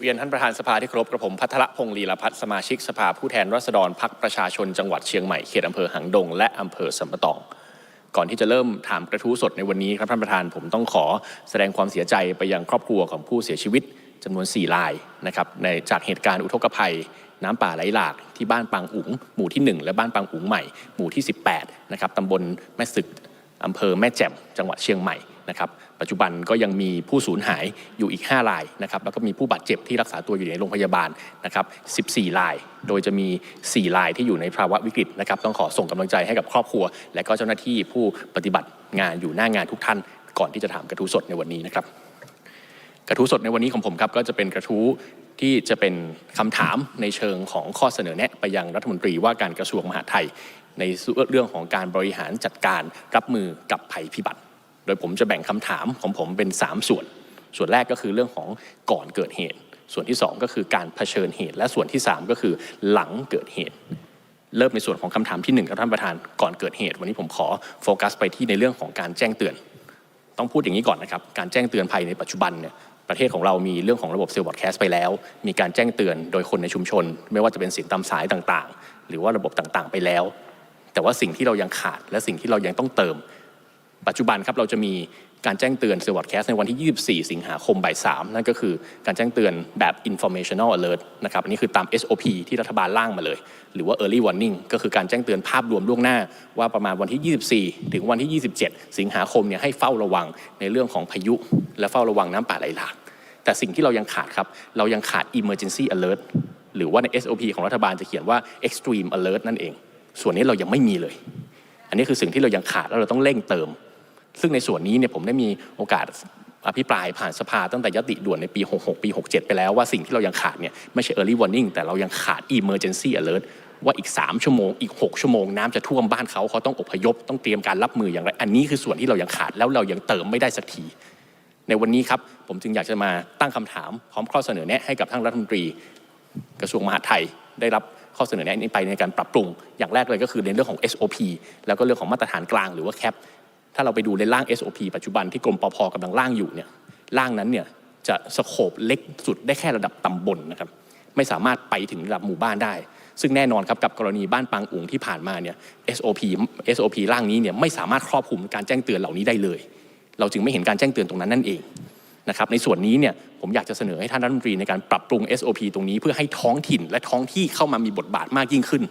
เรียนท่านประธานสภาที่เคารพกระผมพัทรพงศ์ลีลพัฒน์สมาชิกสภาผู้แทนราษฎรพักประชาชนจังหวัดเชียงใหม่เขตอำเภอหางดงและอำเภอสัมปะตอง ก่อนที่จะเริ่มถามกระทู้สดในวันนี้ครับท่านประธานผมต้องขอแสดงความเสียใจไปยังครอบครัวของผู้เสียชีวิตจำนวน 4 รายนะครับในจากเหตุการณ์อุทกภัย น้ำป่าไหลหลากที่บ้านปางอุ๋งหมู่ที่ 1 และบ้านปางอุ๋งใหม่หมู่ที่ 18นะครับตำบลแม่สึกอำเภอแม่แจ่มจังหวัดเชียงใหม่นะครับ ปัจจุบันก็ยังมีผู้สูญหายอยู่อีก 5 รายนะครับแล้วก็มีผู้บาดเจ็บที่รักษาตัวอยู่ในโรงพยาบาลนะครับ14 ราย โดยจะมี 4 รายที่อยู่ในภาวะวิกฤตนะครับต้องขอส่งกำลังใจให้กับครอบครัว และก็เจ้าหน้าที่ผู้ปฏิบัติงานอยู่หน้างานทุกท่าน ก่อนที่จะถามกระทู้สดในวันนี้นะครับกระทู้สดในวันนี้ของผมครับก็จะเป็นกระทู้ที่จะเป็นคำถามในเชิงของข้อเสนอแนะไปยังรัฐมนตรีว่าการกระทรวงมหาดไทย ในเรื่องของการบริหารจัดการรับมือกับภัยพิบัติ โดยผมจะแบ่งคำถามของผมเป็น 3 ส่วน ส่วนแรกก็คือเรื่องของก่อนเกิดเหตุ ส่วนที่ 2 ก็คือการเผชิญเหตุ และส่วนที่ 3 ก็คือหลังเกิดเหตุ เริ่มในส่วนของคำถามที่1ครับท่านประธานก่อนเกิดเหตุ วันนี้ผมขอโฟกัสไปที่ในเรื่องของการแจ้งเตือน ต้องพูดอย่างนี้ก่อนนะครับ การแจ้งเตือนภัยในปัจจุบันเนี่ยประเทศของเรามีเรื่องของระบบเซลล์บอดแคสต์ไปแล้ว มีการแจ้งเตือนโดยคนในชุมชน ไม่ว่าจะเป็นเสียงตามสายต่างๆ หรือว่าระบบต่างๆ ไปแล้ว แต่ว่าสิ่งที่เรายังขาดและสิ่งที่เรายังต้องเติม ปัจจุบันครับเราจะมีการแจ้งเตือนเซลล์บอดแคสในวันที่ 24 สิงหาคมบ่าย 3 นั่นก็คือการแจ้งเตือนแบบ informational alert นะครับอันนี้คือตาม SOP ที่รัฐบาลร่างมาเลย หรือว่า early warning ก็คือการแจ้งเตือนภาพรวมล่วงหน้า ว่าประมาณวันที่ 24 ถึงวันที่ 27 สิงหาคมเนี่ยให้เฝ้าระวังในเรื่องของพายุ และเฝ้าระวังน้ำป่าไหลหลากแต่สิ่งที่เรายังขาดครับ เรายังขาด emergency alert หรือว่าใน SOP ของรัฐบาลจะเขียนว่า extreme alert นั่นเอง ส่วนนี้เรายังไม่มีเลย อันนี้คือสิ่งที่เรายังขาดแล้วเราต้องเร่งเติม ซึ่งในส่วนนี้เนี่ยผมได้มีโอกาสอภิปรายผ่านสภาตั้งแต่ยติด่วนในปี 66 ปี 67 ไปแล้วว่าสิ่งที่เรายังขาดเนี่ยไม่ใช่ early warning แต่เรายังขาด emergency alert ว่าอีก 3 ชั่วโมง อีก 6 ชั่วโมงน้ำจะท่วมบ้านเขาเขาต้องอพยพ ต้องเตรียมการรับมืออย่างไร อันนี้คือส่วนที่เรายังขาดแล้วเรายังเติมไม่ได้สักที ในวันนี้ครับผมจึงอยากจะมาตั้งคำถามพร้อมข้อเสนอแนะให้กับท่านรัฐมนตรี กระทรวงมหาดไทยได้รับข้อเสนอแนะนี้ไปในการปรับปรุง อย่างแรกเลยก็คือในเรื่องของ SOP แล้วก็เรื่องของมาตรฐานกลางหรือว่า CAP ถ้าเราไปดูในร่าง SOP ปัจจุบันที่กรมปภกำลังร่างอยู่เนี่ยร่างนั้นเนี่ยจะสโคปเล็กสุดได้แค่ระดับตำบลนะครับไม่สามารถไปถึงระดับหมู่บ้านได้ ซึ่งแน่นอนครับกับกรณีบ้านปางอุ๋งที่ผ่านมาเนี่ย SOP SOP ร่างนี้เนี่ยไม่สามารถครอบคลุมการแจ้งเตือนเหล่านี้ได้เลย เราจึงไม่เห็นการแจ้งเตือนตรงนั้นนั่นเองนะครับในส่วนนี้เนี่ยผมอยากจะเสนอให้ท่านรัฐมนตรีในการปรับปรุง SOP ตรงนี้เพื่อให้ท้องถิ่นและท้องที่เข้ามามีบทบาทมากยิ่งขึ้น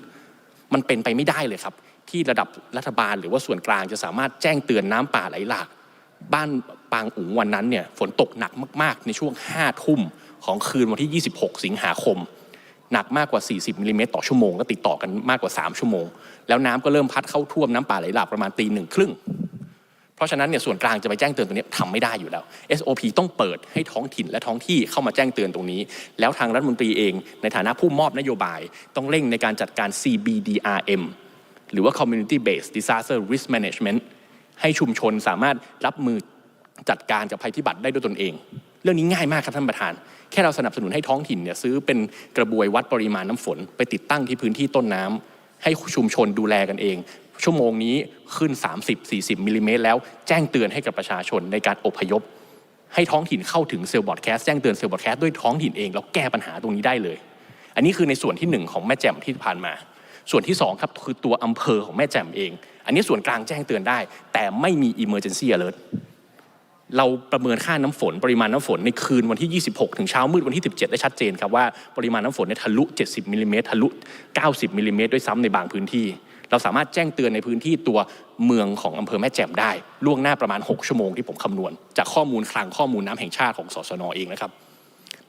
มันเป็นไปไม่ได้เลยครับ ที่ระดับรัฐบาลหรือว่าส่วนกลางจะสามารถแจ้งเตือนน้ำป่าไหลหลากบ้านปางอุ๋งวันนั้นเนี่ยฝนตกหนักมาก ๆ ในช่วง 5 ทุ่มของคืนวันที่ 26 สิงหาคม หนักมากกว่า 40มิลลิเมตรต่อชั่วโมงและติดต่อกันมากกว่า 3 ชั่วโมง แล้วน้ำก็เริ่มพัดเข้าท่วมน้ำป่าไหลหลากประมาณตีหนึ่งครึ่งเพราะฉะนั้นเนี่ยส่วนกลางจะไปแจ้งเตือนตรงนี้ทำไม่ได้อยู่แล้ว SOP ต้องเปิดให้ท้องถิ่นและท้องที่เข้ามาแจ้งเตือนตรงนี้ แล้วทางรัฐมนตรีเองในฐานะผู้มอบนโยบาย ต้องเร่งในการจัดการ CBDRM หรือว่า Community Based Disaster Risk Management ให้ชุมชนสามารถรับมือจัดการกับภัยพิบัติได้ด้วยตนเอง เรื่องนี้ง่ายมากครับท่านประธาน แค่เราสนับสนุนให้ท้องถิ่นเนี่ยซื้อเป็นกระบวยวัดปริมาณน้ำฝน ไปติดตั้งที่พื้นที่ต้นน้ำให้ชุมชนดูแลกันเอง ชั่วโมงนี้ขึ้น 30-40มิลลิเมตรแล้วแจ้งเตือนให้กับประชาชนในการอพยพ ให้ท้องถิ่นเข้าถึงเซลล์บอดแคสแจ้งเตือนเซลล์บอดแคสด้วยท้องถิ่นเองแล้วแก้ปัญหาตรงนี้ได้เลย อันนี้คือในส่วนที่หนึ่งของแม่แจ่มที่ผ่านมา ส่วนที่สองครับคือตัวอำเภอของแม่แจ่มเอง อันนี้ส่วนกลางแจ้งเตือนได้ แต่ไม่มี emergency alert เราประเมินค่าน้ำฝน ปริมาณน้ำฝนในคืนวันที่ 26 ถึงเช้ามืดวันที่ 17 ได้ชัดเจนครับว่าปริมาณน้ำฝนเนี่ยทะลุ 70มิลลิเมตรทะลุ 90มิลลิเมตรด้วยซ้ำในบางพื้นที่ เราสามารถแจ้งเตือนในพื้นที่ตัวเมืองของอำเภอแม่แจ่มได้ ล่วงหน้าประมาณ 6 ชั่วโมงที่ผมคำนวณ จากข้อมูลคลังข้อมูลน้ำแห่งชาติของสสนเองนะครับ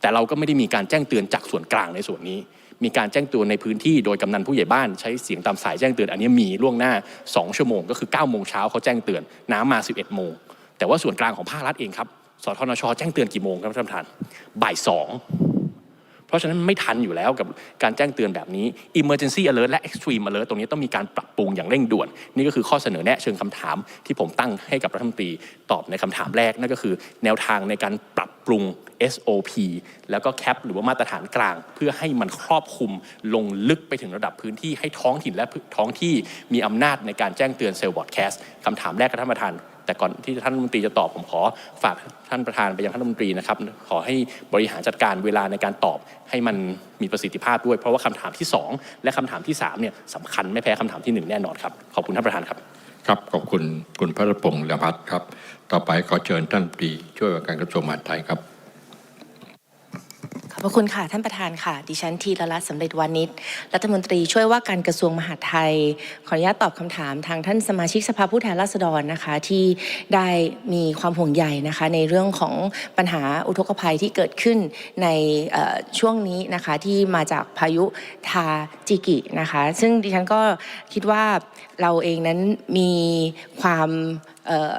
แต่เราก็ไม่ได้มีการแจ้งเตือนจากส่วนกลางในส่วนนี้ มีการแจ้งเตือนในพื้นที่โดยกำนันผู้ใหญ่บ้านใช้เสียงตามสายแจ้งเตือน อันนี้มีล่วงหน้า 2 ชั่วโมง ก็คือ9โมงเช้าเขาแจ้งเตือนน้ำมา 11 โมง แต่ว่าส่วนกลางของภาครัฐเองครับสทนชแจ้งเตือนกี่โมงครับท่านประธานบ่ายสอง เพราะฉะนั้นไม่ทันอยู่แล้วกับการแจ้งเตือนแบบนี้ emergency alert และ extreme alert ตรงนี้ต้องมีการปรับปรุงอย่างเร่งด่วน นี่ก็คือข้อเสนอแนะเชิงคำถามที่ผมตั้งให้กับรัฐมนตรีตอบในคำถามแรกนั่นก็คือ แนวทางในการปรับปรุง SOP แล้วก็ CAP หรือว่ามาตรฐานกลาง เพื่อให้มันครอบคลุมลงลึกไปถึงระดับพื้นที่ให้ท้องถิ่นและท้องที่มีอำนาจในการแจ้งเตือนเซลล์บอดแคสต์คำถามแรกกับท่านประธาน แต่ก่อนที่ท่านรัฐมนตรีจะตอบผมขอฝากท่านประธานไปยังท่านรัฐมนตรีนะครับ ขอให้บริหารจัดการเวลาในการตอบให้มันมีประสิทธิภาพด้วย เพราะว่าคำถามที่สองและคำถามที่สามเนี่ยสำคัญไม่แพ้คำถามที่หนึ่งแน่นอนครับ ขอบคุณท่านประธานครับ ครับขอบคุณคุณพระพงศ์เลพัฒน์ครับ ต่อไปขอเชิญท่านปรีช่วยว่าการกระทรวงมหาดไทยครับ ขอบพระคุณค่ะท่านประธานค่ะ ดิฉันทีละรัตน์สำเร็จวานิชรัฐมนตรีช่วยว่าการกระทรวงมหาดไทย ขออนุญาตตอบคำถามทางท่านสมาชิกสภาผู้แทนราษฎรนะคะ ที่ได้มีความห่วงใยนะคะ ในเรื่องของปัญหาอุทกภัยที่เกิดขึ้นในช่วงนี้นะคะที่มาจากพายุทาจิกินะคะ ซึ่งดิฉันก็คิดว่าเราเองนั้นมีความเอ่อ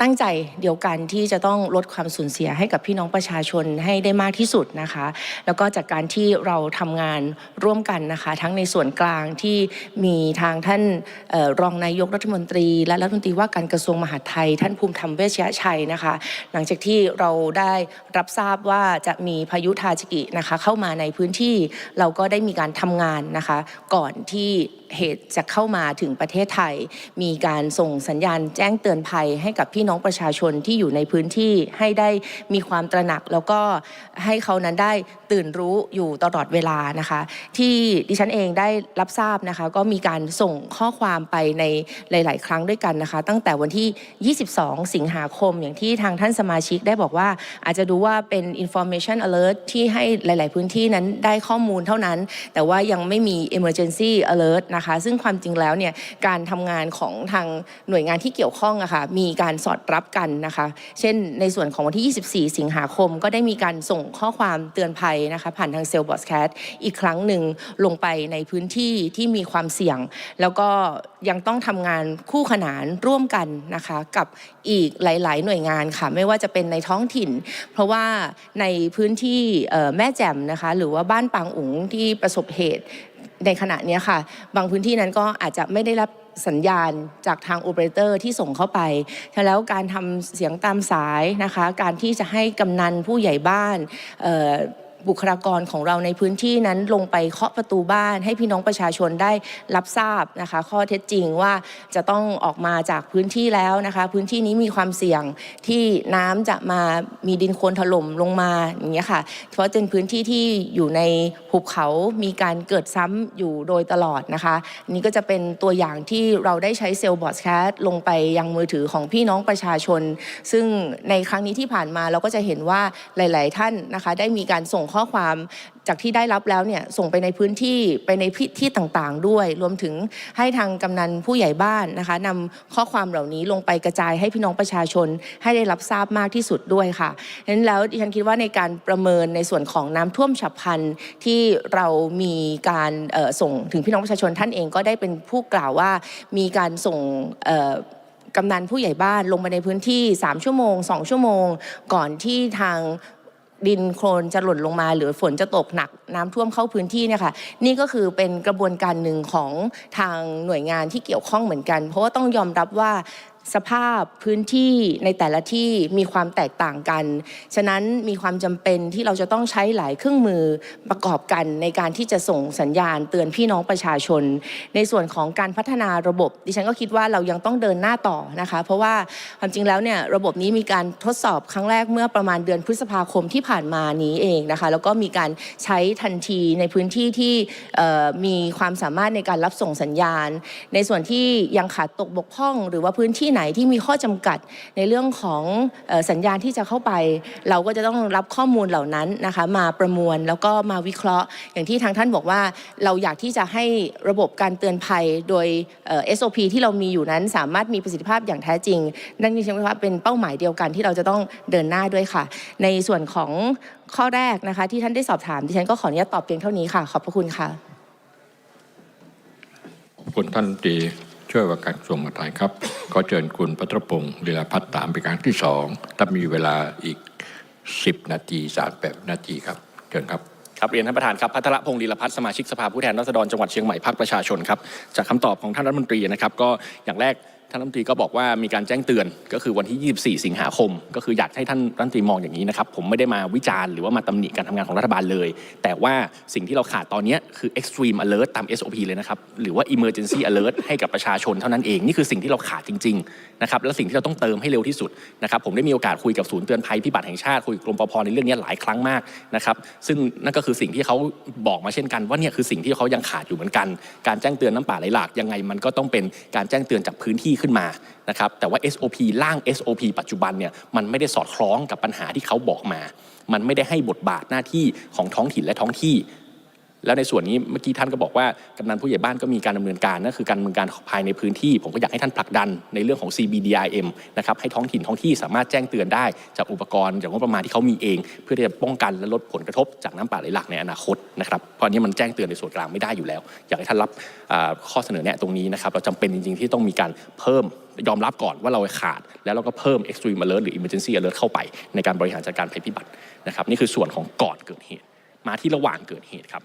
ตั้งใจเดียวกันที่จะต้องลดความสูญเสียให้กับพี่น้องประชาชนให้ได้มากที่สุดนะคะ แล้วก็จากการที่เราทำงานร่วมกันนะคะ ทั้งในส่วนกลางที่มีทางท่านออรองนายกรัฐมนตรี และรัฐมนตรีว่าการกระทรวงมหาดไทย ท่านภูมิธรรมเวชยชัยนะคะ หลังจากที่เราได้รับทราบว่าจะมีพายุทาจิกินะคะเข้ามาในพื้นที่เราก็ได้มีการทำงานนะคะ ก่อนที่เหตุจะเข้ามาถึงประเทศไทย มีการส่งสัญญาณแจ้งเตือนภัยให้กับพี่น้องประชาชนที่อยู่ในพื้นที่ให้ได้มีความตระหนัก แล้วก็ให้เขานั้นได้ตื่นรู้อยู่ตลอดเวลานะคะ ที่ดิฉันเองได้รับทราบนะคะ ก็มีการส่งข้อความไปในหลาย ๆ ครั้งด้วยกันนะคะ ตั้งแต่วันที่ 22 สิงหาคมอย่างที่ทางท่านสมาชิกได้บอกว่าอาจจะดูว่าเป็น information alert ที่ให้หลาย ๆ พื้นที่นั้นได้ข้อมูลเท่านั้น แต่ว่ายังไม่มี emergency alert นะคะ ซึ่งความจริงแล้วเนี่ยการทำงานของทางหน่วยงานที่เกี่ยวข้องอะค่ะมีการสอดรับกันนะคะ เช่นในส่วนของวันที่ 24 สิงหาคม ก็ได้มีการส่งข้อความเตือนภัยนะคะ ผ่านทางเซลล์บอสแคทอีกครั้งหนึ่งลงไปในพื้นที่ที่มีความเสี่ยง แล้วก็ยังต้องทำงานคู่ขนานร่วมกันนะคะกับอีกหลาย ๆ หน่วยงานค่ะไม่ว่าจะเป็นในท้องถิ่น เพราะว่าในพื้นที่แม่แจ่มนะคะ หรือว่าบ้านปางอุ๋งที่ประสบเหตุ ในขณะนี้ค่ะ บางพื้นที่นั้นก็อาจจะไม่ได้รับสัญญาณจากทางโอเปอเรเตอร์ที่ส่งเข้าไป แล้วการทำเสียงตามสายนะคะ การที่จะให้กำนันผู้ใหญ่บ้านเอ่อ บุคลากรของเราในพื้นที่นั้นลงไปเคาะประตูบ้าน ให้พี่น้องประชาชนได้รับทราบนะคะข้อเท็จจริงว่าจะต้องออกมาจากพื้นที่แล้วนะคะ พื้นที่นี้มีความเสี่ยงที่น้ำจะมามีดินโคลนถล่มลงมาอย่างเงี้ยค่ะ เพราะเป็นพื้นที่ที่อยู่ในหุบเขามีการเกิดซ้ำอยู่โดยตลอดนะคะ นี่ก็จะเป็นตัวอย่างที่เราได้ใช้เซลล์บอสแคสลงไปยังมือถือของพี่น้องประชาชน ซึ่งในครั้งนี้ที่ผ่านมาเราก็จะเห็นว่าหลาย ๆ ท่านนะคะ ได้มีการส่งข้อข้อความจากที่ได้รับแล้วเนี่ยส่งไปในพื้นที่ไปในพที่ต่างๆด้วย รวมถึงให้ทางกำนันผู้ใหญ่บ้านนะคะนำข้อความเหล่านี้ลงไปกระจายให้พี่น้องประชาชนให้ได้รับทราบมากที่สุดด้วยค่ะดังนั้นแล้วดิฉันคิดว่าในการประเมินในส่วนของน้ำท่วมฉับพลันที่เรามีการส่งถึงพี่น้องประชาชนท่านเองก็ได้เป็นผู้กล่าวว่ามีการส่งกำนันผู้ใหญ่บ้านลงมาในพื้นที่ 3 ชั่วโมง 2 ชั่วโมง ก่อนที่ทาง ดินโคลนจะหล่นลงมา หรือฝนจะตกหนักน้ำท่วมเข้าพื้นที่เนี่ยค่ะนี่ก็คือเป็นกระบวนการหนึ่งของทางหน่วยงานที่เกี่ยวข้องเหมือนกัน เพราะว่าต้องยอมรับว่า สภาพพื้นที่ในแต่ละที่มีความแตกต่างกัน ฉะนั้นมีความจำเป็นที่เราจะต้องใช้หลายเครื่องมือประกอบกันในการที่จะส่งสัญญาณเตือนพี่น้องประชาชน ในส่วนของการพัฒนาระบบ ดิฉันก็คิดว่าเรายังต้องเดินหน้าต่อนะคะ เพราะว่าความจริงแล้วเนี่ยระบบนี้มีการทดสอบครั้งแรกเมื่อประมาณเดือนพฤษภาคมที่ผ่านมานี้เองนะคะ แล้วก็มีการใช้ทันทีในพื้นที่ที่มีความสามารถในการรับส่งสัญญาณ ในส่วนที่ยังขาดตกบกพร่อง หรือว่าพื้นที่ไหนที่มีข้อจำกัดในเรื่องของสัญญาณที่จะเข้าไป เราก็จะต้องรับข้อมูลเหล่านั้นนะคะมาประมวลแล้วก็มาวิเคราะห์ อย่างที่ทางท่านบอกว่าเราอยากที่จะให้ระบบการเตือนภัยโดย SOP ที่เรามีอยู่นั้นสามารถมีประสิทธิภาพอย่างแท้จริง นั่นนี่ใช่ไหมว่าเป็นเป้าหมายเดียวกันที่เราจะต้องเดินหน้าด้วยค่ะ ในส่วนของข้อแรกนะคะ ที่ท่านได้สอบถามดิฉันก็ขออนุญาตตอบเพียงเท่านี้ค่ะ ขอบพระคุณค่ะขอบคุณท่านปรี ช่วยว่าการกระทรวงมหาดไทยครับ ขอเชิญคุณพัทรพงศ์ลีลาพัฒน์ถามไปนครั้งที่สองถ้ามีเวลาอีก 10 นาทีสามแปดนาทีครับเชิญครับครับเรียนท่านประธานครับพัทรพงศ์ลีลพัฒน์สมาชิกสภาผู้แทนราษฎรจังหวัดเชียงใหม่พักประชาชนครับจากคำตอบของท่านรัฐมนตรีนะครับ ก็อย่างแรก ท่านรัฐมนตรีก็บอกว่ามีการแจ้งเตือนก็คือวันที่ 24 สิงหาคม ก็คืออยากให้ท่านรัฐมนตรีมองอย่างนี้นะครับผมไม่ได้มาวิจารณ์หรือว่ามาตำหนิการทำงานของรัฐบาลเลย แต่ว่าสิ่งที่เราขาดตอนนี้คือ extreme alert ตาม SOP เลยนะครับหรือว่า emergency alert ให้กับประชาชนเท่านั้นเองนี่คือสิ่งที่เราขาดจริงๆนะครับและสิ่งที่เราต้องเติมให้เร็วที่สุดนะครับผมได้มีโอกาสคุยกับศูนย์เตือนภัยพิบัติแห่งชาติคุยกับกรมปภในเรื่องนี้หลายครั้งมากนะครับซึ่งนั่นก็คือสิ่งที่เขาบอกมาเช่นกันว่าเนี่ยคือสิ่งที่เขายังขาดอยู่เหมือนกัน การแจ้งเตือนน้ำป่าไหลหลากยังไงมันก็ต้องเป็นการแจ้งเตือนจากพื้นที่ขึ้นมานะครับแต่ว่า SOP ร่าง SOP ปัจจุบันเนี่ยมันไม่ได้สอดคล้องกับปัญหาที่เขาบอกมา มันไม่ได้ให้บทบาทหน้าที่ของท้องถิ่นและท้องที่ แล้วในส่วนนี้เมื่อกี้ท่านก็บอกว่ากำนันผู้ใหญ่บ้านก็มีการดำเนินการนั่นคือการดำเนินการภายในพื้นที่ ผมก็อยากให้ท่านผลักดันในเรื่องของ CBDIM นะครับให้ท้องถิ่นท้องที่สามารถแจ้งเตือนได้ จากอุปกรณ์จากงบประมาณที่เขามีเอง เพื่อที่จะป้องกันและลดผลกระทบจากน้ำป่าไหลหลากในอนาคตนะครับเพราะอันนี้มันแจ้งเตือนในส่วนกลางไม่ได้อยู่แล้ว อยากให้ท่านรับข้อเสนอแนะตรงนี้นะครับเราจำเป็นจริงๆที่ต้องมีการเพิ่มยอมรับก่อนว่าเราขาด แล้วเราก็เพิ่ม extreme alert หรือ emergency alert เข้าไป ในการบริหารจัดการภัยพิบัตินะครับนี่คือส่วนของก่อนเกิดเหตุ มาที่ระหว่างเกิดเหตุครับ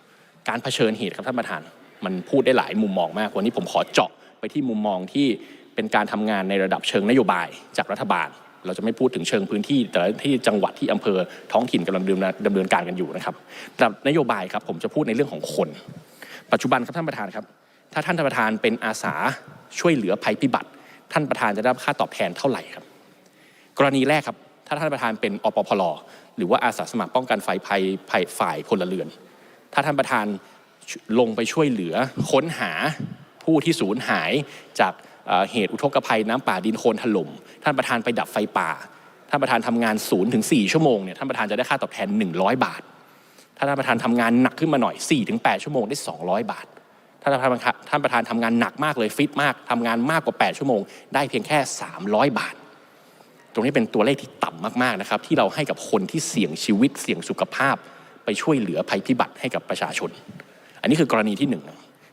การเผชิญเหตุครับท่านประธาน มันพูดได้หลายมุมมองมาก วันนี้ผมขอเจาะไปที่มุมมองที่เป็นการทำงานในระดับเชิงนโยบายจากรัฐบาล เราจะไม่พูดถึงเชิงพื้นที่ แต่ที่จังหวัดที่อำเภอท้องถิ่นกำลังดำเนินการกันอยู่นะครับระดับนโยบายครับผมจะพูดในเรื่องของคน ปัจจุบันครับท่านประธานครับ ถ้าท่านประธานเป็นอาสาช่วยเหลือภัยพิบัติ ท่านประธานจะได้ค่าตอบแทนเท่าไหร่ครับ กรณีแรกครับ ถ้าท่านประธานเป็นอปพลหรือว่าอาสาสมัครป้องกันไฟภัยภัยฝ่ายพลเรือน ถ้าท่านประธานลงไปช่วยเหลือค้นหาผู้ที่สูญหายจากเหตุอุทกภัยน้ำป่าดินโคลนถล่ม ท่านประธานไปดับไฟป่า ท่านประธานทำงาน0ูนย์ถึงสชั่วโมงเนี่ยท่านประธานจะได้ค่าตอบแทน 100 บาท ถ้าท่านประธานทำงานหนักขึ้นมาหน่อย4-8ชั่วโมงได้ 200 บาท ถ้าท่านประธานท่านประธานทำงานหนักมากเลยฟิตมากทำงานมากกว่า 8 ชั่วโมง ได้เพียงแค่ 300 บาท ตรงนี้เป็นตัวเลขที่ต่ำมากๆนะครับที่เราให้กับคนที่เสี่ยงชีวิตเสี่ยงสุขภาพ ไปช่วยเหลือภัยพิบัติให้กับประชาชน อันนี้คือกรณีที่หนึ่ง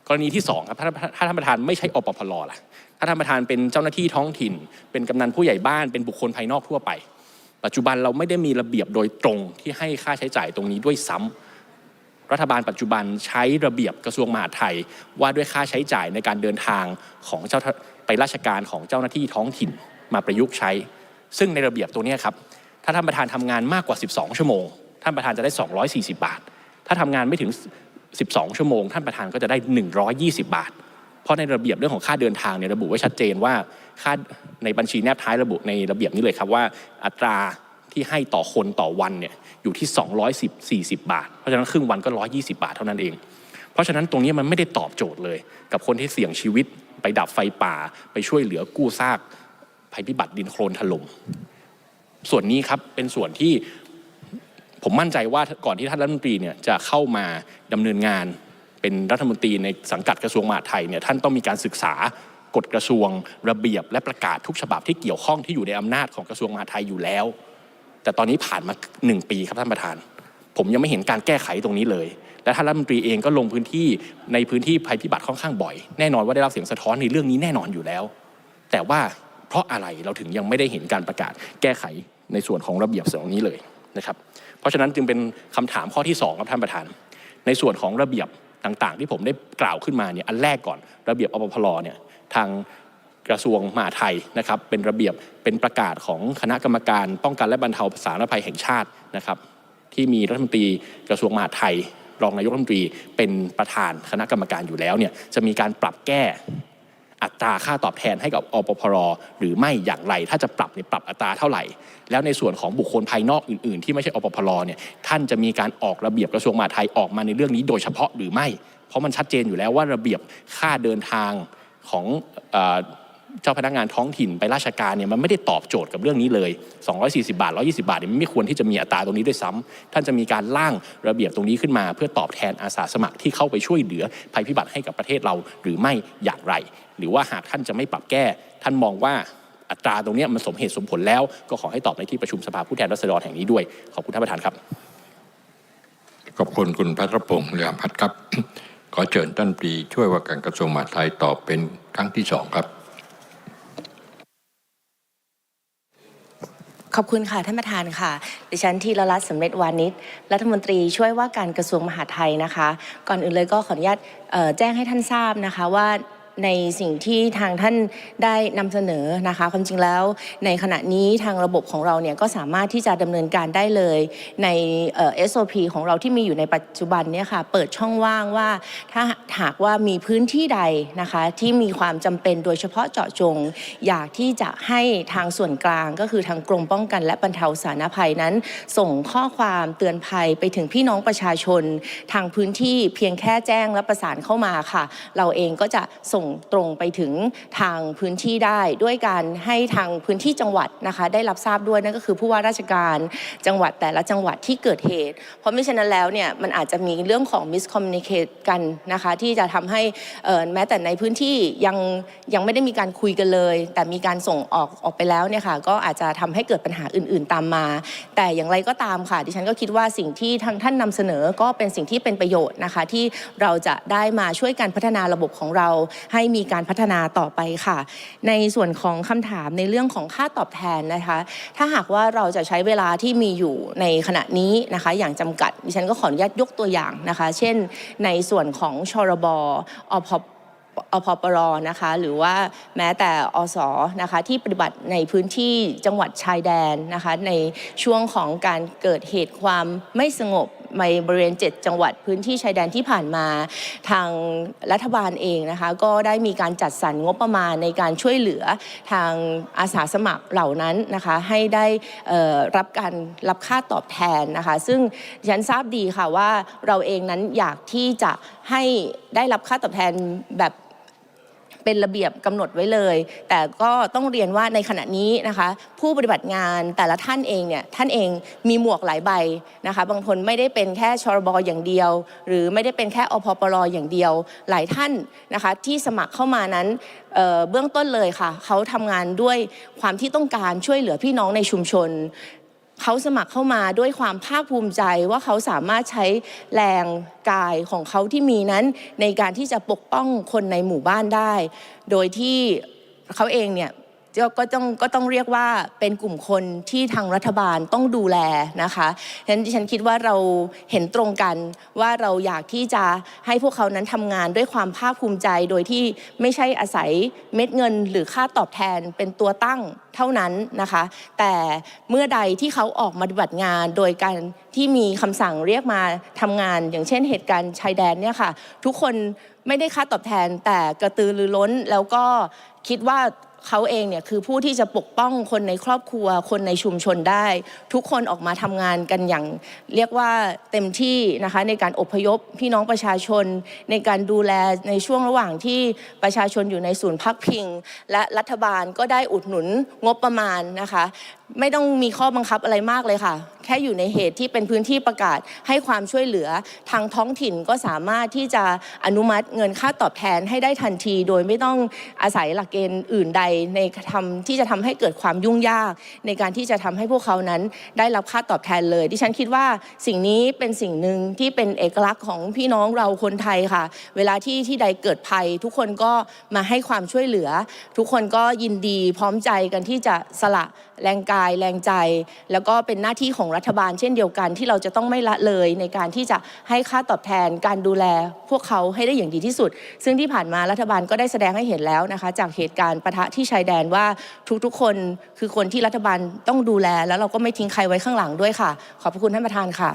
กรณีที่สองครับถ้าท่านประธานไม่ใช่อปพลล่ะถ้าท่านประธานเป็นเจ้าหน้าที่ท้องถิ่น เป็นกำนันผู้ใหญ่บ้านเป็นบุคคลภายนอกทั่วไป ปัจจุบันเราไม่ได้มีระเบียบโดยตรงที่ให้ค่าใช้จ่ายตรงนี้ด้วยซ้ำรัฐบาลปัจจุบันใช้ระเบียบกระทรวงมหาดไทย ว่าด้วยค่าใช้จ่ายในการเดินทางของเจ้าไปราชการของเจ้าหน้าที่ท้องถิ่นมาประยุกต์ใช้ ซึ่งในระเบียบตัวนี้ครับถ้าท่านประธานทำงานมากกว่า 12 ชั่วโมง ท่านประธานจะได้ 240 บาท ถ้าทำงานไม่ถึง 12 ชั่วโมง ท่านประธานก็จะได้ 120 บาท เพราะในระเบียบเรื่องของค่าเดินทางเนี่ยระบุไว้ชัดเจนว่าค่าในบัญชีแนบท้ายระบุในระเบียบนี้เลยครับว่าอัตราที่ให้ต่อคนต่อวันเนี่ยอยู่ที่ 210 40 บาท เพราะฉะนั้นครึ่งวันก็ 120 บาทเท่านั้นเอง เพราะฉะนั้นตรงนี้มันไม่ได้ตอบโจทย์เลย กับคนที่เสี่ยงชีวิตไปดับไฟป่า ไปช่วยเหลือกู้ซากภัยพิบัติดินโคลนถล่มส่วนนี้ครับเป็นส่วนที่ ผมมั่นใจว่าก่อนที่ท่านรัฐมนตรีเนี่ยจะเข้ามาดำเนินงาน เป็นรัฐมนตรีในสังกัดกระทรวงมหาดไทยเนี่ยท่านต้องมีการศึกษากฎกระทรวงระเบียบและประกาศทุกฉบับที่เกี่ยวข้องที่อยู่ในอำนาจของกระทรวงมหาดไทยอยู่แล้ว แต่ตอนนี้ผ่านมาหนึ่งปีครับท่านประธาน ผมยังไม่เห็นการแก้ไขตรงนี้เลย และท่านรัฐมนตรีเองก็ลงพื้นที่ในพื้นที่ภัยพิบัติค่อนข้างบ่อย แน่นอนว่าได้รับเสียงสะท้อนในเรื่องนี้แน่นอนอยู่แล้ว แต่ว่าเพราะอะไรเราถึงยังไม่ได้เห็นการประกาศแก้ไขในส่วนของระเบียบส่วนนี้เลยนะครับ เพราะฉะนั้นจึงเป็นคำถามข้อที่2ครับท่านประธาน ในส่วนของระเบียบต่างๆ ที่ผมได้กล่าวขึ้นมาเนี่ยอันแรกก่อนระเบียบอปพลเนี่ยทางกระทรวงมหาดไทยนะครับเป็นระเบียบเป็นประกาศของคณะกรรมการ ป้องกันและบรรเทาสาธารณภัยแห่งชาตินะครับที่มีรัฐมนตรีกระทรวงมหาดไทย รองนายกรัฐมนตรีเป็นประธานคณะกรรมการอยู่แล้วเนี่ยจะมีการปรับแก้ อัตราค่าตอบแทนให้กับอปพรหรือไม่อย่างไร ถ้าจะปรับเนี่ยปรับอัตราเท่าไหร่ แล้วในส่วนของบุคคลภายนอกอื่น ๆ ที่ไม่ใช่อปพรเนี่ยท่านจะมีการออกระเบียบกระทรวงมหาดไทยออกมาในเรื่องนี้โดยเฉพาะหรือไม่ เพราะมันชัดเจนอยู่แล้วว่าระเบียบค่าเดินทางของเจ้าพนักงานท้องถิ่นไปราชการเนี่ยมันไม่ได้ตอบโจทย์กับเรื่องนี้เลย 240 บาท 120 บาทเนี่ยมันไม่ควรที่จะมีอัตราตรงนี้ด้วยซ้ำท่านจะมีการร่างระเบียบตรงนี้ขึ้นมา เพื่อตอบแทนอาสาสมัครที่เข้าไปช่วยเหลือภัยพิบัติให้กับประเทศเราหรือไม่อย่างไร หรือว่าหากท่านจะไม่ปรับแก้ ท่านมองว่าอัตราตรงเนี้ยมันสมเหตุสมผลแล้วก็ขอให้ตอบในที่ประชุมสภาผู้แทนราษฎรแห่งนี้ด้วย ขอบคุณท่านประธานครับ ขอบคุณคุณพัทรพงศ์เรืองพัฒน์ครับ ขอเชิญท่านปรีช่วยว่าการกระทรวงมหาดไทยตอบเป็นครั้งที่สองครับ ขอบคุณค่ะท่านประธานค่ะ ดิฉันธีรรัตน์สำเร็จวานิชรัฐมนตรีช่วยว่าการกระทรวงมหาดไทยนะคะ ก่อนอื่นเลยก็ขออนุญาตเอ่อแจ้งให้ท่านทราบนะคะว่า ในสิ่งที่ทางท่านได้นำเสนอนะคะความจริงแล้ว ในขณะนี้ทางระบบของเราเนี่ยก็สามารถที่จะดำเนินการได้เลยในเอ่อ SOP ของเราที่มีอยู่ในปัจจุบันเนี่ยค่ะเปิดช่องว่างว่าถ้าหากว่ามีพื้นที่ใดนะคะที่มีความจำเป็นโดยเฉพาะเจาะจง อยากที่จะให้ทางส่วนกลางก็คือทางกรมป้องกันและบรรเทาสาธารณภัยนั้น ส่งข้อความเตือนภัยไปถึงพี่น้องประชาชน ทางพื้นที่เพียงแค่แจ้งและประสานเข้ามาค่ะ เราเองก็จะส่งตรงไปถึงทางพื้นที่ได้ด้วยการให้ทางพื้นที่จังหวัดนะคะ ได้รับทราบด้วยนั่นก็คือผู้ว่าราชการจังหวัดแต่ละจังหวัดที่เกิดเหตุ เพราะไม่เช่นนั้นแล้วเนี่ยมันอาจจะมีเรื่องของ miscommunicate กันนะคะที่จะทำให้แม้แต่ในพื้นที่ยังยังไม่ได้มีการคุยกันเลย แต่มีการส่งออกออกไปแล้วเนี่ยค่ะก็อาจจะทำให้เกิดปัญหาอื่น ๆ ตามมา แต่อย่างไรก็ตามค่ะดิฉันก็คิดว่าสิ่งที่ทางท่านนำเสนอก็เป็นสิ่งที่เป็นประโยชน์นะคะที่เราจะได้มาช่วยกันพัฒนาระบบของเราใให้มีการพัฒนาต่อไปค่ะ ในส่วนของคำถามในเรื่องของค่าตอบแทนนะคะ ถ้าหากว่าเราจะใช้เวลาที่มีอยู่ในขณะนี้นะคะ อย่างจำกัดดิฉันก็ขออนุญาตยกตัวอย่างนะคะ เช่น ในส่วนของชรบอพ อพปรนะคะหรือว่าแม้แต่อสนะคะที่ปฏิบัติในพื้นที่จังหวัดชายแดนนะคะในช่วงของการเกิดเหตุความไม่สงบในบริเวณ 7 จังหวัดพื้นที่ชายแดนที่ผ่านมา ทางรัฐบาลเองนะคะก็ได้มีการจัดสรรงบประมาณในการช่วยเหลือทางอาสาสมัครเหล่านั้นนะคะให้ได้รับการรับค่าตอบแทนนะคะซึ่งฉันทราบดีค่ะว่าเราเองนั้นอยากที่จะให้ได้รับค่าตอบแทนแบบ เป็นระเบียบกำหนดไว้เลย แต่ก็ต้องเรียนว่าในขณะนี้นะคะ ผู้ปฏิบัติงานแต่ละท่านเองเนี่ยท่านเองมีหมวกหลายใบนะคะ บางคนไม่ได้เป็นแค่ชรบอย่างเดียว หรือไม่ได้เป็นแค่อพปรอย่างเดียว หลายท่านนะคะที่สมัครเข้ามานั้นเเบื้องต้นเลยค่ะ เขาทำงานด้วยความที่ต้องการช่วยเหลือพี่น้องในชุมชน เขาสมัครเข้ามาด้วยความภาคภูมิใจว่าเขาสามารถใช้แรงกายของเขาที่มีนั้น ในการที่จะปกป้องคนในหมู่บ้านได้ โดยที่เขาเองเนี่ย ก็ต้องก็ต้องเรียกว่าเป็นกลุ่มคนที่ทางรัฐบาลต้องดูแลนะคะฉะนั้นดิฉันคิดว่าเราเห็นตรงกันว่าเราอยากที่จะให้พวกเขานั้นทำงานด้วยความภาคภูมิใจ โดยที่ไม่ใช่อาศัยเม็ดเงิน หรือค่าตอบแทนเป็นตัวตั้งเท่านั้นนะคะ แต่เมื่อใดที่เขาออกมาปฏิบัติงานโดยการที่มีคำสั่งเรียกมาทำงาน อย่างเช่นเหตุการณ์ชายแดนเนี่ยค่ะ ทุกคนไม่ได้ค่าตอบแทนแต่กระตือรือร้นแล้วก็คิดว่า เขาเองเนี่ยคือผู้ที่จะปกป้องคนในครอบครัว คนในชุมชนได้ ทุกคนออกมาทำงานกันอย่างเรียกว่าเต็มที่นะคะในการอพยพพี่น้องประชาชน ในการดูแลในช่วงระหว่างที่ประชาชนอยู่ในศูนย์พักพิง และรัฐบาลก็ได้อุดหนุนงบประมาณนะคะ ไม่ต้องมีข้อบังคับอะไรมากเลยค่ะ แค่อยู่ในเหตุที่เป็นพื้นที่ประกาศให้ความช่วยเหลือทางท้องถิ่นก็สามารถที่จะอนุมัติเงินค่าตอบแทนให้ได้ทันที โดยไม่ต้องอาศัยหลักเกณฑ์อื่นใดในทำที่จะทำให้เกิดความยุ่งยาก ในการที่จะทำให้พวกเขานั้นได้รับค่าตอบแทนเลย ดิฉันคิดว่าสิ่งนี้เป็นสิ่งหนึ่งที่เป็นเอกลักษณ์ของพี่น้องเราคนไทยค่ะ เวลาที่ที่ใดเกิดภัย ทุกคนก็มาให้ความช่วยเหลือ ทุกคนก็ยินดีพร้อมใจกันที่จะสละแรงกายแรงใจ แล้วก็เป็นหน้าที่ของรัฐบาลเช่นเดียวกันที่เราจะต้องไม่ละเลยในการที่จะให้ค่าตอบแทนการดูแลพวกเขาให้ได้อย่างดีที่สุด ซึ่งที่ผ่านมารัฐบาลก็ได้แสดงให้เห็นแล้วนะคะ จากเหตุการณ์ปะทะที่ชายแดนว่าทุกๆ คนคือคนที่รัฐบาลต้องดูแล แล้วเราก็ไม่ทิ้งใครไว้ข้างหลังด้วยค่ะ ขอบพระคุณท่านประธานค่ะ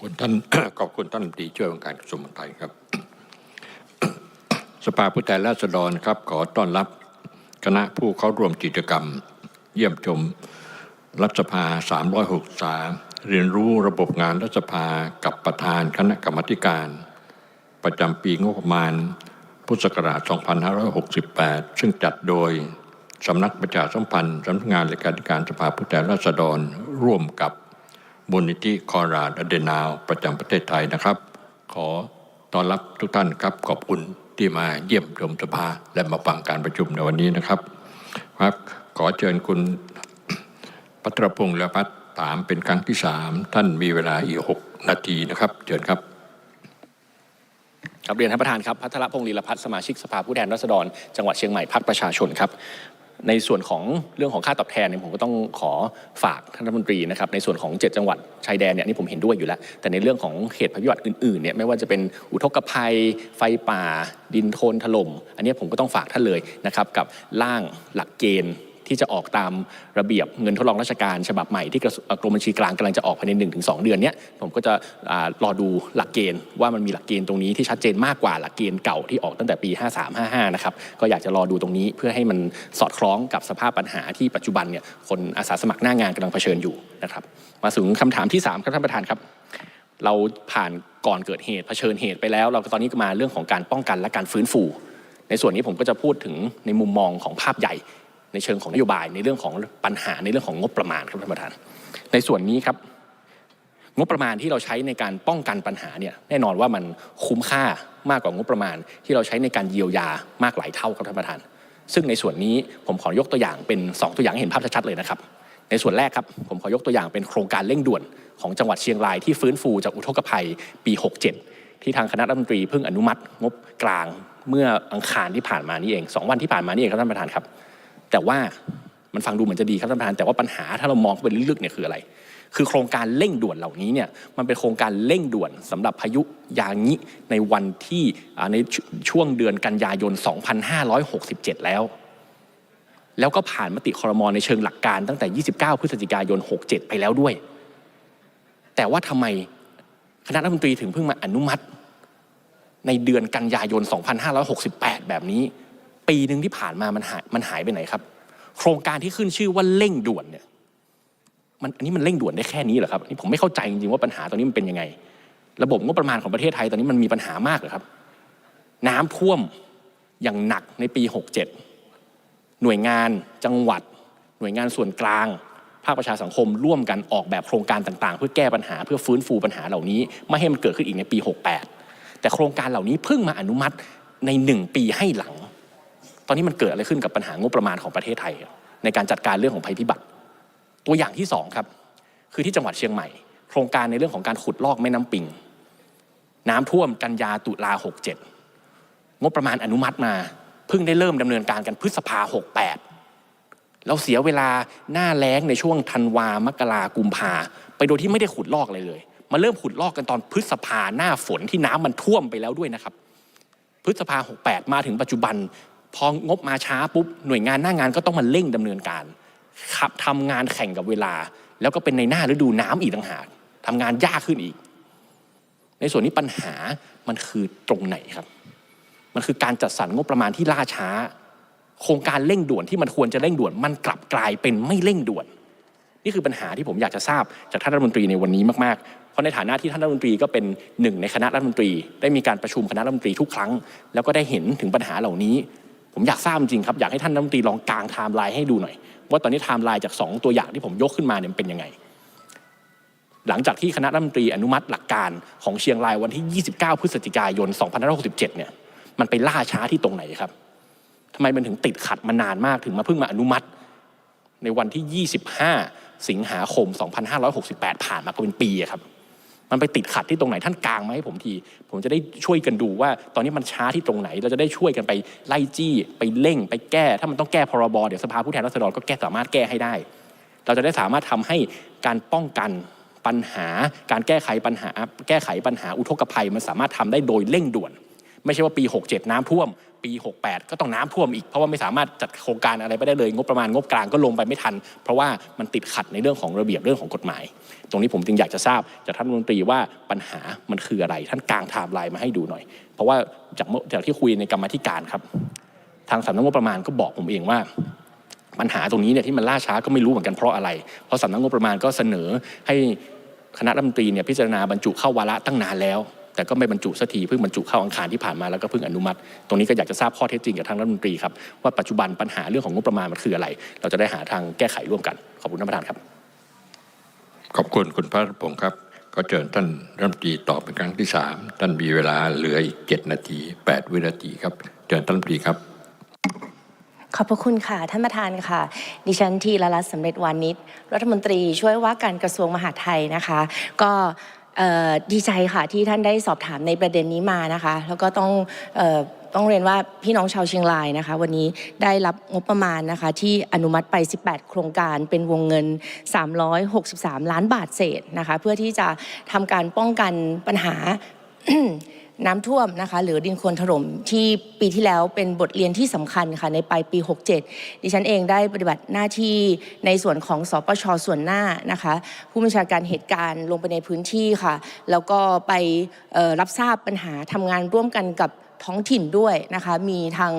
คุณท่านขอบคุณท่านรัฐมนตรีช่วยว่าการกระทรวงมหาดไทยครับ สภาผู้แทนราษฎรครับ ขอต้อนรับคณะผู้เข้าร่วมกิจกรรม เยี่ยมชมรัฐสภา 363 เรียนรู้ระบบงานรัฐสภากับประธานคณะกรรมการ ประจำปีงบประมาณ พุทธศักราช 2568 ซึ่งจัดโดยสำนักประชาสัมพันธ์สำนักงานเลขาธิการสภาผู้แทนราษฎรร่วมกับมูลนิธิคอราดอเดนาวประจำประเทศไทยนะครับ ขอต้อนรับทุกท่านครับขอบคุณที่มาเยี่ยมชมสภาและมาฟังการประชุมในวันนี้นะครับครับ ขอเชิญคุณพัทรพงศ์และพัฒน์ถามเป็นครั้งที่สามท่านมีเวลาอีกหกนาทีนะครับเชิญครับครับเรียนท่านประธานครับพัทรพงศ์ลีลพัฒน์สมาชิกสภาผู้แทนราษฎร จังหวัดเชียงใหม่พักประชาชนครับ ในส่วนของเรื่องของค่าตอบแทนเนี่ยผมก็ต้องขอฝากท่านรัฐมนตรีนะครับในส่วนของ 7 จังหวัดชายแดนเนี่ยนนี่ผมเห็นด้วยอยู่แล้ว แต่ในเรื่องของเหตุภัยพิบัติอื่นๆเนี่ยไม่ว่าจะเป็นอุทกภัย ไฟป่า ดินโคลนถล่มอันนี้ผมก็ต้องฝากท่านเลยนะครับกับร่างหลักเกณฑ์ ที่จะออกตามระเบียบเงินทดลองราชการฉบับใหม่ที่กรมบัญชีกลางกำลังจะออกภายใน 1-2 เดือนนี้ผมก็จะรอดูหลักเกณฑ์ว่ามันมีหลักเกณฑ์ตรงนี้ที่ชัดเจนมากกว่าหลักเกณฑ์เก่าที่ออกตั้งแต่ปี 53-55 นะครับก็อยากจะรอดูตรงนี้เพื่อให้มันสอดคล้องกับสภาพปัญหาที่ปัจจุบันเนี่ยคนอาสาสมัครหน้างานกำลังเผชิญอยู่นะครับมาถึงคำถามที่ 3 ครับท่านประธานครับ เราผ่านก่อนเกิดเหตุเผชิญเหตุไปแล้ว เราก็ตอนนี้ก็มาเรื่องของการป้องกันและการฟื้นฟู ในส่วนนี้ผมก็จะพูดถึงในมุมมองของภาพใหญ่ ในเชิงของนโยบายในเรื่องของปัญหาในเรื่องของงบประมาณครับท่านประธาน ในส่วนนี้ครับ งบประมาณที่เราใช้ในการป้องกันปัญหาเนี่ยแน่นอนว่ามันคุ้มค่ามากกว่างบประมาณ ที่เราใช้ในการเยียวยามากหลายเท่าครับท่านประธาน ซึ่งในส่วนนี้ผมขอยกตัวอย่างเป็น 2 ตัวอย่างเห็นภาพชัดๆเลยนะครับในส่วนแรกครับผมขอยกตัวอย่างเป็นโครงการเร่งด่วนของจังหวัดเชียงรายที่ฟื้นฟูจากอุทกภัยปี 67 ที่ทางคณะรัฐมนตรีเพิ่งอนุมัติ งบกลางเมื่ออังคารที่ผ่านมานี่เองสองวันที่ผ่านมานี่เองครับท่านประธานครับ แต่ว่ามันฟังดูเหมือนจะดีครับท่านประธานแต่ว่าปัญหาถ้าเรามองไปลึกๆเนี่ยคืออะไร คือโครงการเร่งด่วนเหล่านี้เนี่ยมันเป็นโครงการเร่งด่วนสำหรับพายุยางิในวันที่ในช่วงเดือนกันยายน 2567 แล้ว แล้วก็ผ่านมติคอรมอในเชิงหลักการตั้งแต่ 29 พฤศจิกายน 67 ไปแล้วด้วย แต่ว่าทำไมคณะรัฐมนตรีถึงเพิ่งมาอนุมัติ ในเดือนกันยายน 2568 แบบนี้ ปีหนึ่งที่ผ่านมามันหายมันหายไปไหนครับ โครงการที่ขึ้นชื่อว่าเร่งด่วนเนี่ยมันอันนี้มันเร่งด่วนได้แค่นี้เหรอครับนนี้ผมไม่เข้าใจจริงๆว่าปัญหาตอนนี้มันเป็นยังไง ระบบงบประมาณของประเทศไทยตอนนี้มันมีปัญหามากเหรอครับ น้ำท่วมอย่างหนักในปี 67 หน่วยงานจังหวัด หน่วยงานส่วนกลาง ภาคประชาสังคมร่วมกันออกแบบโครงการต่างๆ เพื่อแก้ปัญหาเพื่อฟื้นฟูปัญหาเหล่านี้ ไม่ให้มันเกิดขึ้นอีกในปี 68 แต่โครงการเหล่านี้เพิ่งมาอนุมัติในหนึ่งปีให้หลัง ตอนนี้มันเกิดอะไรขึ้นกับปัญหางบประมาณของประเทศไทย ในการจัดการเรื่องของภัยพิบัติ ตัวอย่างที่สองครับคือที่จังหวัดเชียงใหม่ โครงการในเรื่องของการขุดลอกแม่น้ำปิง น้ำท่วมกันยาตุลา67 งบประมาณอนุมัติมา เพิ่งได้เริ่มดำเนินการกันพฤษภา 68 เราเสียเวลาหน้าแล้งในช่วงธันวามกรากุมภาไปโดยที่ไม่ได้ขุดลอกอะไรเลยมาเริ่มขุดลอกกันตอนพฤษภาหน้าฝนที่น้ำมันท่วมไปแล้วด้วยนะครับ พฤษภา68 มาถึงปัจจุบัน พองบมาช้าปุ๊บหน่วยงานหน้างานก็ต้องมาเร่งดำเนินการขับทำงานแข่งกับเวลา แล้วก็เป็นในหน้าฤดูน้ำอีกต่างหากทำงานยากขึ้นอีก ในส่วนนี้ปัญหามันคือตรงไหนครับ มันคือการจัดสรรงบประมาณที่ล่าช้า โครงการเร่งด่วนที่มันควรจะเร่งด่วน มันกลับกลายเป็นไม่เร่งด่วน นี่คือปัญหาที่ผมอยากจะทราบจากท่านรัฐมนตรีในวันนี้มากๆ เพราะในฐานะที่ท่านรัฐมนตรีก็เป็นหนึ่งในคณะรัฐมนตรี ได้มีการประชุมคณะรัฐมนตรีทุกครั้ง แล้วก็ได้เห็นถึงปัญหาเหล่านี้ ผมอยากทราบจริงครับ อยากให้ท่านรัฐมนตรีลองกลางไทม์ไลน์ให้ดูหน่อย ว่าตอนนี้ไทม์ไลน์จาก 2 ตัวอย่างที่ผมยกขึ้นมาเนี่ยเป็นยังไง หลังจากที่คณะรัฐมนตรีอนุมัติหลักการของเชียงรายวันที่ 29 พฤศจิกายน 2567 เนี่ย มันไปล่าช้าที่ตรงไหนครับทำไมมันถึงติดขัดมานานมากถึงมาเพิ่งมาอนุมัติ ในวันที่ 25 สิงหาคม 2568 ผ่านมาก็เป็นปีครับ มันไปติดขัดที่ตรงไหนท่านกลางมาให้ผมที ผมจะได้ช่วยกันดูว่า ตอนนี้มันช้าที่ตรงไหน เราจะได้ช่วยกันไปไล่จี้ ไปเร่ง ไปแก้ ถ้ามันต้องแก้พรบเดี๋ยวสภาผู้แทนราษฎรก็แก้สามารถแก้ให้ได้ เราจะได้สามารถทำให้การป้องกันปัญหา การแก้ไขปัญหา แก้ไขปัญหาอุทกภัยมันสามารถทำได้โดยเร่งด่วน ไม่ใช่ว่าปี 67 น้ำท่วม ปี 68 ก็ต้องน้ำท่วมอีก เพราะว่าไม่สามารถจัดโครงการอะไรไปได้เลย งบประมาณงบกลางก็ลงไปไม่ทัน เพราะว่ามันติดขัดในเรื่องของระเบียบเรื่องของกฎหมาย ตรงนี้ผมจึงอยากจะทราบจากท่านรัฐมนตรีว่าปัญหามันคืออะไร ท่านกลางไทม์ไลน์มาให้ดูหน่อย เพราะว่าจากเมื่อจากที่คุยในกรรมธิการครับ ทางสำนักงบประมาณก็บอกผมเองว่าปัญหาตรงนี้เนี่ยที่มันล่าช้าก็ไม่รู้เหมือนกันเพราะอะไร เพราะสำนักงบประมาณก็เสนอให้คณะรัฐมนตรีเนี่ยพิจารณาบรรจุเข้าวาระตั้งนานแล้ว แต่ก็ไม่บรรจุสักทีเพิ่งบรรจุเข้าอังคารที่ผ่านมาแล้วก็เพิ่งอนุมัติ ตรงนี้ก็อยากจะทราบข้อเท็จจริงจากทางรัฐมนตรีครับว่าปัจจุบันปัญหาเรื่องของงบประมาณมันคืออะไร เราจะได้หาทางแก้ไขร่วมกันขอบคุณท่านประธานครับ ขอบคุณคุณพระพงศ์ครับ ก็เชิญท่านรัฐมนตรีตอบเป็นครั้งที่สามท่านมีเวลาเหลืออีกเจ็ดนาทีแปดวินาทีครับเชิญท่านรัฐมนตรีครับขอบพระคุณค่ะ ท่านประธานค่ะ ดิฉันทีละรัตน์สำเร็จวานิชรัฐมนตรีช่วยว่าการกระทรวงมหาดไทยนะคะ ก็เอ่อ ดีใจค่ะที่ท่านได้สอบถามในประเด็นนี้มานะคะ แล้วก็ต้องต้องเรียนว่าพี่น้องชาวเชียงรายนะคะ วันนี้ได้รับงบประมาณนะคะ ที่อนุมัติไป 18 โครงการเป็นวงเงิน 363 ล้านบาทเศษนะคะ เพื่อที่จะทำการป้องกันปัญหา น้ำท่วมนะคะหรือดินโคลนถล่มที่ปีที่แล้วเป็นบทเรียนที่สำคัญค่ะในปลายปี 67 ดิฉันเองได้ปฏิบัติหน้าที่ในส่วนของสปชส่วนหน้านะคะผู้บัญชาการเหตุการณ์ลงไปในพื้นที่ค่ะ แล้วก็ไปรับทราบปัญหาทำงานร่วมกันกับ ท้องถิ่นด้วยนะคะ มีทาง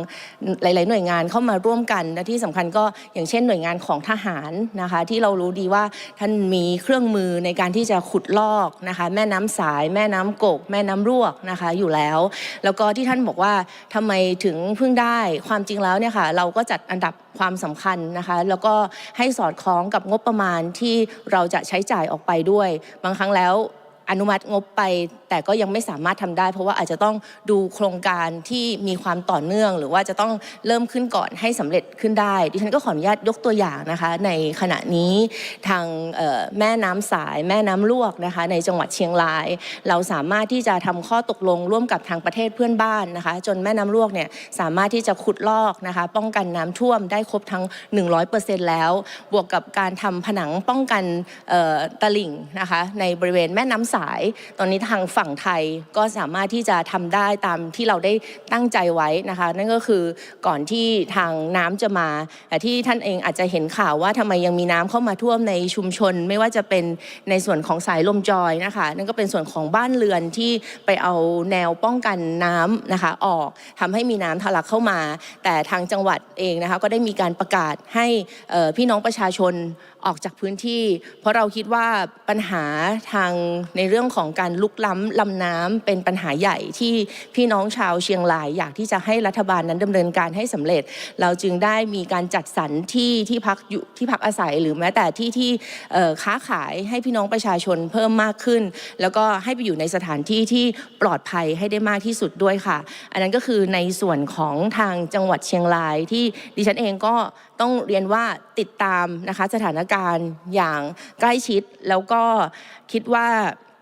หลาย ๆ หน่วยงานเข้ามาร่วมกัน และที่สำคัญก็อย่างเช่นหน่วยงานของทหารนะคะ ที่เรารู้ดีว่าท่านมีเครื่องมือในการที่จะขุดลอกนะคะ แม่น้ำสาย แม่น้ำกก แม่น้ำรวกนะคะอยู่แล้ว แล้วก็ที่ท่านบอกว่าทำไมถึงเพิ่งได้ความจริงแล้วเนี่ยค่ะเราก็จัดอันดับความสำคัญนะคะ แล้วก็ให้สอดคล้องกับงบประมาณที่เราจะใช้จ่ายออกไปด้วย บางครั้งแล้วอนุมัติงบไปแต่ก็ยังไม่สามารถทำได้ เพราะว่าอาจจะต้องดูโครงการที่มีความต่อเนื่อง หรือว่าจะต้องเริ่มขึ้นก่อนให้สำเร็จขึ้นได้ ดิฉันก็ขออนุญาตยกตัวอย่างนะคะ ในขณะนี้ทางแม่น้ำสายแม่น้ำลวกนะคะ ในจังหวัดเชียงราย เราสามารถที่จะทำข้อตกลงร่วมกับทางประเทศเพื่อนบ้านนะคะ จนแม่น้ำลวกเนี่ยสามารถที่จะขุดลอกนะคะ ป้องกันน้ำท่วมได้ครบทั้ง 100%แล้ว บวกกับการทำผนังป้องกันตลิ่งนะคะ ในบริเวณแม่น้ำสาย ตอนนี้ทางฝั่งไทยก็สามารถที่จะทำได้ตามที่เราได้ตั้งใจไว้นะคะ นั่นก็คือก่อนที่ทางน้ำจะมาแต่ที่ท่านเองอาจจะเห็นข่าวว่าทำไมยังมีน้ำเข้ามาท่วมในชุมชน ไม่ว่าจะเป็นในส่วนของสายลมจอยนะคะ นั่นก็เป็นส่วนของบ้านเรือนที่ไปเอาแนวป้องกันน้ำนะคะออกทำให้มีน้ำทะลักเข้ามา แต่ทางจังหวัดเองนะคะก็ได้มีการประกาศให้พี่น้องประชาชน ออกจากพื้นที่ เพราะเราคิดว่าปัญหาทางในเรื่องของการลุกล้ำลำน้ำเป็นปัญหาใหญ่ที่พี่น้องชาวเชียงราย อยากที่จะให้รัฐบาลนั้นดำเนินการให้สำเร็จ เราจึงได้มีการจัดสรรที่ที่พักอยู่ที่พักอาศัยหรือแม้แต่ที่ที่ค้าขายให้พี่น้องประชาชนเพิ่มมากขึ้น แล้วก็ให้ไปอยู่ในสถานที่ที่ปลอดภัยให้ได้มากที่สุดด้วยค่ะ อันนั้นก็คือในส่วนของทางจังหวัดเชียงรายที่ดิฉันเองก็ ต้องเรียนว่าติดตามนะคะสถานการณ์อย่างใกล้ชิด แล้วก็คิดว่า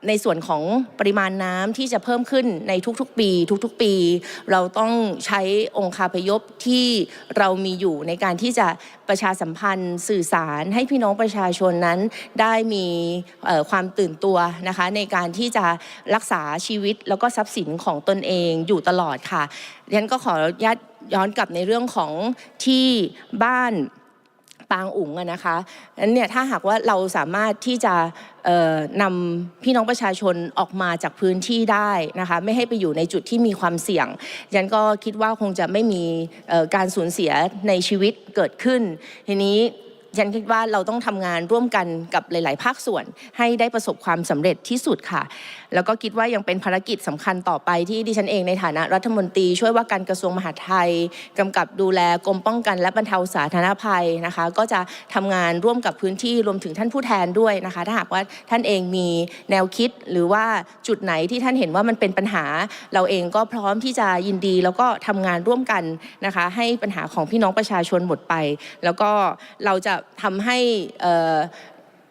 ในส่วนของปริมาณน้ำที่จะเพิ่มขึ้นในทุกๆปี ทุกๆปี เราต้องใช้องค์คาพยพที่เรามีอยู่ในการที่จะประชาสัมพันธ์สื่อสารให้พี่น้องประชาชนนั้น ได้มีความตื่นตัวนะคะในการที่จะรักษาชีวิตแล้วก็ทรัพย์สินของตนเองอยู่ตลอดค่ะดิฉันก็ขออนุญาต ย้อนกลับในเรื่องของที่บ้านปางอุ๋งนะคะนั้นเนี่ยถ้าหากว่าเราสามารถที่จะนำพี่น้องประชาชนออกมาจากพื้นที่ได้นะคะไม่ให้ไปอยู่ในจุดที่มีความเสี่ยงยันก็คิดว่าคงจะไม่มีการสูญเสียในชีวิตเกิดขึ้น ทีนี้ฉันคิดว่าเราต้องทำงานร่วมกันกับหลาย ๆ ภาคส่วนให้ได้ประสบความสำเร็จที่สุดค่ะแล้วก็คิดว่ายังเป็นภารกิจสำคัญต่อไปที่ดิฉันเองในฐานะรัฐมนตรีช่วยว่าการกระทรวงมหาดไทยกำกับดูแลกรมป้องกันและบรรเทาสาธารณภัยนะคะ ก็จะทำงานร่วมกับพื้นที่รวมถึงท่านผู้แทนด้วยนะคะ ถ้าหากว่าท่านเองมีแนวคิดหรือว่าจุดไหนที่ท่านเห็นว่ามันเป็นปัญหา เราเองก็พร้อมที่จะยินดี แล้วก็ทำงานร่วมกันนะคะ ให้ปัญหาของพี่น้องประชาชนหมดไป แล้วก็เราจะทำให้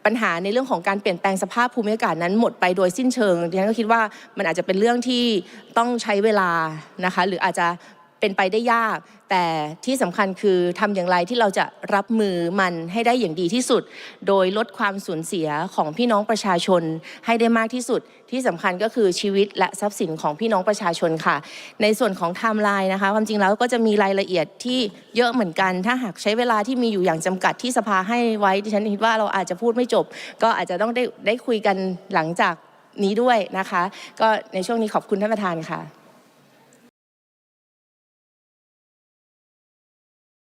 ปัญหาในเรื่องของการเปลี่ยนแปลงสภาพภูมิอากาศนั้นหมดไปโดยสิ้นเชิงดิฉันก็คิดว่ามันอาจจะเป็นเรื่องที่ต้องใช้เวลานะคะหรืออาจจะ เป็นไปได้ยาก แต่ที่สำคัญคือทำอย่างไรที่เราจะรับมือมันให้ได้อย่างดีที่สุด โดยลดความสูญเสียของพี่น้องประชาชนให้ได้มากที่สุด ที่สำคัญก็คือชีวิตและทรัพย์สินของพี่น้องประชาชนค่ะ ในส่วนของไทม์ไลน์นะคะ ความจริงแล้วก็จะมีรายละเอียดที่เยอะเหมือนกัน ถ้าหากใช้เวลาที่มีอยู่อย่างจำกัดที่สภาให้ไว้ดิฉันคิดว่าเราอาจจะพูดไม่จบ ก็อาจจะต้องได้ได้คุยกันหลังจากนี้ด้วยนะคะ ก็ในช่วงนี้ขอบคุณท่านประธานค่ะ